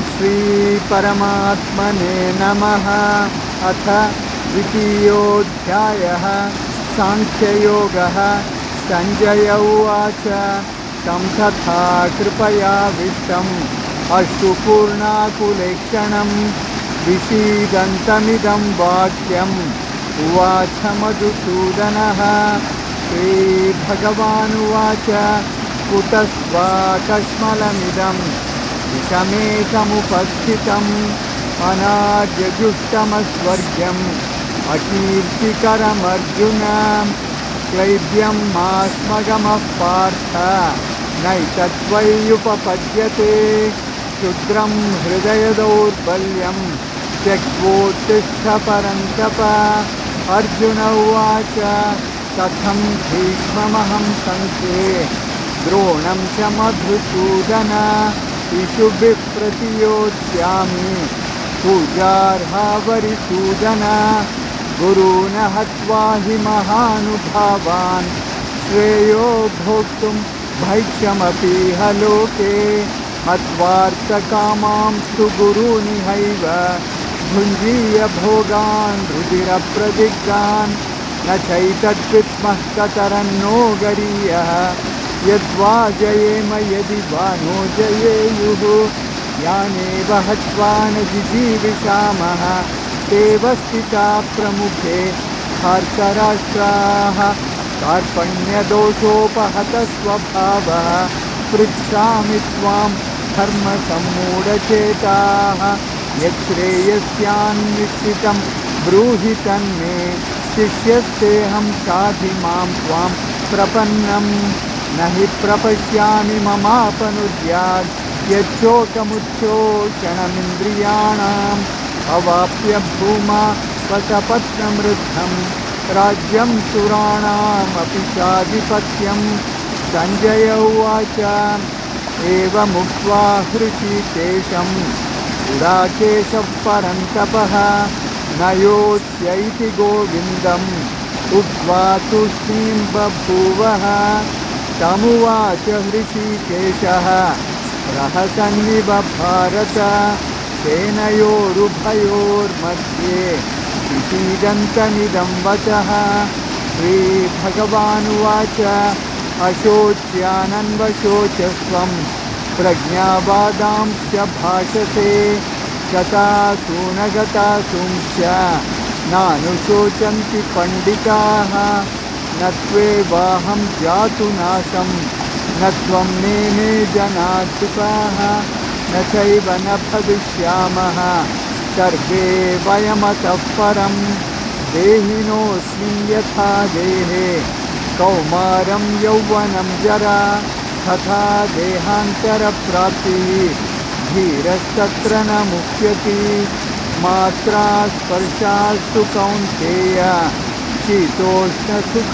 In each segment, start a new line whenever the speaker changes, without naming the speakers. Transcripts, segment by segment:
श्रीपरमात्मने नमः। अथ द्वितीयोऽध्यायः। साङ्ख्ययोगः। सञ्जय उवाच। तं तथा कृपयाविष्टम् अश्रुपूर्णाकुलेक्षणं विषीदन्तमिदं वाक्यम्। उवाच मधुसूदनः। श्रीभगवानुवाच। कुतस्त्वाकश्मलमिदं विषमे समुपस्थितम् अनार्यजुष्टमस्वर्ग्यम् अकीर्तिकरमर्जुन क्लैब्यं मास्मगमः पार्थ नैतत्त्वय्युपपद्यते क्षुद्रं हृदयदौर्बल्यं परन्तप अर्जुन उवाच, कथं भीष्ममहं सङ्ख्ये द्रोणं च मधुसूदन इषुभिः प्रतियोत्स्यामि पूजार्हावरिसूदन गुरून् हत्वा हि महानुभावान्। श्रेयो भोक्तुं भैक्षमपीह लोके। हत्वार्थकामांस्तु गुरूनिहैव। भुञ्जीय भोगान्, रुधिरप्रदिग्धान्। न चैतद्विद्मः कतरन्नो गरीयः यद्वा जयेम यदि वा नो जयेयुः यानेव हत्वा न जिजीविषामः तेव स्थिता प्रमुखे हर्तराष्ट्राः कार्पण्यदोषोपहतस्वभावः पृच्छामि त्वां धर्मसम्मूढचेताः यच्छ्रेयस्यान्निश्चितं ब्रूहि तन्मे शिष्यस्तेऽहं साधि माँ त्वां प्रपन्नं न हि प्रपश्यामि ममापनुद्यात् यच्चोकमुच्चोषणमिन्द्रियाणाम् अवाप्य भूमा स्वसपत्नमृद्धं राज्यं सुराणामपि चाधिपत्यं सञ्जय उवाच, एवमुक्त्वा हृषीकेशम् उडाकेशः परन्तपः, न गोविन्दम्। उक्त्वा तुष्टीं बभूवः तमुवाच हृषीकेशः रहसन्निव भारत सेनयोरुभयोर्मध्ये विषीदन्तमिदं वचः श्रीभगवानुवाच अशोच्यानन्वशोचस्त्वं प्रज्ञावादांश्च भाषसे गतासु न गतासुंश्च नानुशोचन्ति पण्डिताः। न त्वेवाहं जातु नाशं, न त्वं मेने जनाधिपाः न चैव न भविष्यामः। सर्वे वयमतः परं, देहिनोऽस्मिन् यथा देहे। कौमारं यौवनं जरा, तथा देहान्तरप्राप्तिः। धीरस्तत्र न मुह्यति मात्रा स्पर्शास्तु कौन्तेय। शीतोष्णसुखदुःखदाः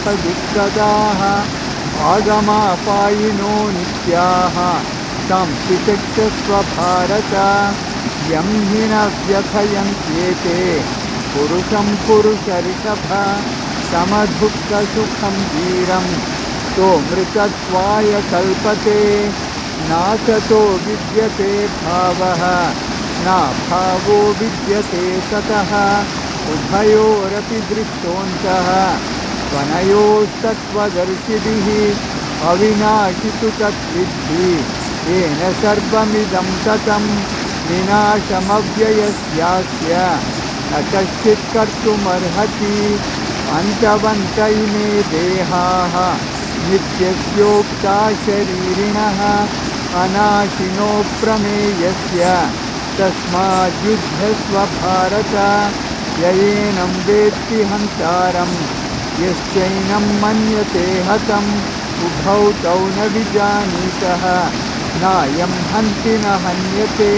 आगमापायिनो नित्याः। तं तितिक्षस्व भारत यं हि न व्यथयन्त्येते पुरुषं पुरुषऋषभ समदुःखसुखं वीरं सोऽमृतत्वाय कल्पते नासतो विद्यते भावः। नाभावो विद्यते सतः। उभयोरपि दृष्टोऽन्तः त्वनयोस्तत्त्वदर्शिभिः अविनाशि तु तद्विद्धि येन सर्वमिदं ततं विनाशमव्ययस्यास्य। न कश्चित् कर्तुमर्हति अन्तवन्त इमे देहाः। नित्यस्योक्ता शरीरिणः अनाशिनो प्रमेयस्य। तस्माद्युद्धस्व भारत ययेनं वेत्ति हन्तारं यश्चैनं मन्यते हतम् उभौ तौ न विजानीतः नायं हन्ति न हन्यते